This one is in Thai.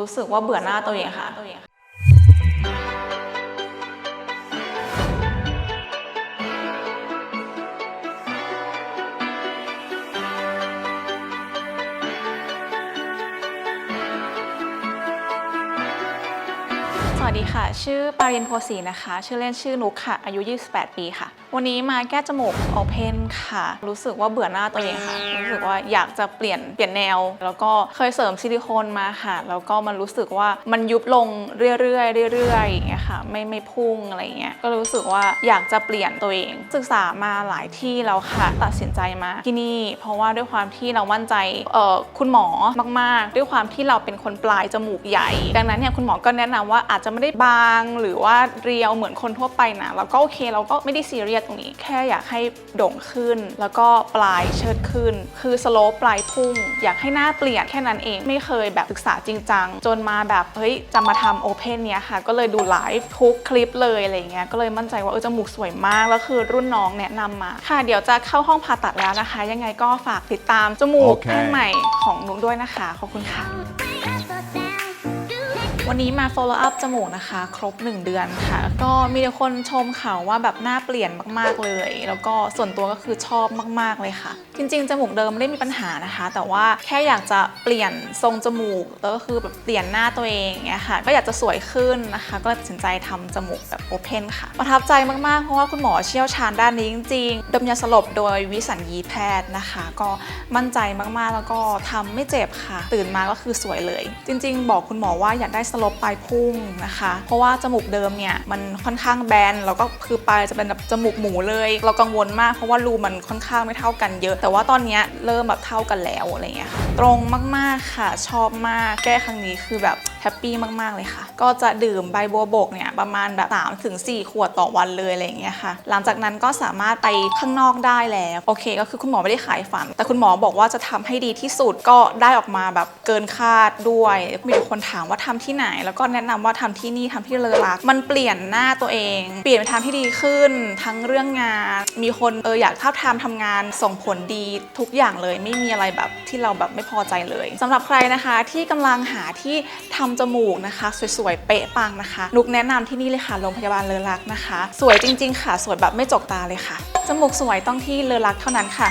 รู้สึกว่าเบื่อหน้าตัวเองค่ะสวัสดีค่ะ ชื่อปารินโพสีนะคะ ชื่อเล่นชื่อนุกค่ะ อายุ 28 ปีค่ะ วันนี้มาแก้จมูกโอเพนค่ะ รู้สึกว่าเบื่อหน้าตัวเองค่ะ รู้สึกว่าอยากจะเปลี่ยนเปลี่ยนแนว แล้วก็เคยเสริมซิลิโคนมาค่ะ แล้วก็มันรู้สึกว่ามันยุบลงเรื่อยๆเรื่อยๆอย่างเงี้ยค่ะ ไม่ไม่พุ่งอะไรเงี้ย ก็รู้สึกว่าอยากจะเปลี่ยนตัวเอง ศึกษามาหลายที่แล้วค่ะ ตัดสินใจมาที่นี่ เพราะว่าด้วยความที่เรามั่นใจเอ่อคุณหมอมาก ๆ ด้วยความที่เราเป็นคนปลายจมูกใหญ่ ดังนั้นเนี่ยคุณหมอก็แนะนำว่าอาจจะไม่ได้บางหรือว่าเรียวเหมือนคนทั่วไปนะ แล้วก็โอเคเราก็ไม่ได้ซีเรียสตรงนี้ แค่อยากให้โด่งขึ้น แล้วก็ปลายเชิดขึ้น คือสโลปปลายพุ่ง อยากให้หน้าเปลี่ยนแค่นั้นเองไม่เคยแบบศึกษาจริงจังจนมาแบบเฮ้ยจะมาทำโอเพนเนี้ยค่ะ ก็เลยดูไลฟ์ทุกคลิปเลยอะไรเงี้ยก็เลยมั่นใจว่าเออจมูกสวยมากแล้วคือรุ่นน้องแนะนำมา ค่ะ เดี๋ยวจะเข้าห้องผ่าตัดแล้วนะคะ ยังไงก็ฝากติดตามจมูกโอเคแท่งใหม่ของนุกด้วยนะคะขอบคุณค่ะ วันนี้มา follow up จมูกนะคะ ครบ 1 เดือนค่ะ ก็มีแต่คนชมค่ะว่าแบบหน้าเปลี่ยนมากๆเลย แล้วก็ส่วนตัวก็คือชอบมากๆเลยค่ะ จริง ๆ จมูกเดิมไม่ได้มีปัญหานะคะ แต่ว่าแค่อยากจะเปลี่ยนทรงจมูกแล้วก็คือแบบเปลี่ยนหน้าตัวเองอย่างเงี้ยค่ะ ก็อยากจะสวยขึ้นนะคะ ก็เลยตัดสินใจทำจมูกแบบ open ค่ะ ประทับใจมากๆ เพราะว่าคุณหมอเชี่ยวชาญด้านนี้จริงๆดมยาสลบโดยวิสัญญีแพทย์นะคะ ก็มั่นใจมากๆแล้วก็ทำไม่เจ็บค่ะ ตื่นมาก็คือสวยเลย จริง ๆ บอกคุณหมอว่าอยากได้สลบปลายพุ่งนะคะ เพราะว่าจมูกเดิมเนี่ยมันค่อนข้างแบนแล้วก็คือปลายจะเป็นแบบจมูกหมูเลย เรากังวลมากเพราะว่ารูมันค่อนข้างไม่เท่ากันเยอะ แต่ว่าตอนนี้เริ่มแบบเท่ากันแล้วอะไรเงี้ยตรงมากๆค่ะชอบมากแก้ครั้งนี้คือแบบ แฮปปี้มากๆเลยค่ะ ก็จะดื่มใบบัวบกเนี่ยประมาณแบบ3ถึง4ขวดต่อวันเลยอะไรอย่างเงี้ยค่ะ หลังจากนั้นก็สามารถไปข้างนอกได้แล้วโอเค ก็คือคุณหมอไม่ได้ขายฝัน แต่คุณหมอบอกว่าจะทำให้ดีที่สุดก็ได้ออกมาแบบเกินคาดด้วย มีคนถามว่าทำที่ไหน แล้วก็แนะนำว่าทำที่นี่ทำที่เลอรัก มันเปลี่ยนหน้าตัวเอง เปลี่ยนไปทางที่ดีขึ้น ทั้งเรื่องงาน มีคนเอออยากท้าทามทำงานส่งผลดีทุกอย่างเลย ไม่มีอะไรแบบที่เราแบบไม่พอใจเลยสำหรับใครนะคะที่กำลังหาที่ทำจมูกนะคะ สวยๆ เป๊ะปังนะคะ นุกแนะนำที่นี่เลยค่ะ โรงพยาบาลเลอรักนะคะ สวยจริง ๆ ค่ะ สวยแบบไม่จกตาเลยค่ะ จมูกสวยต้องที่เลอรักเท่านั้นค่ะ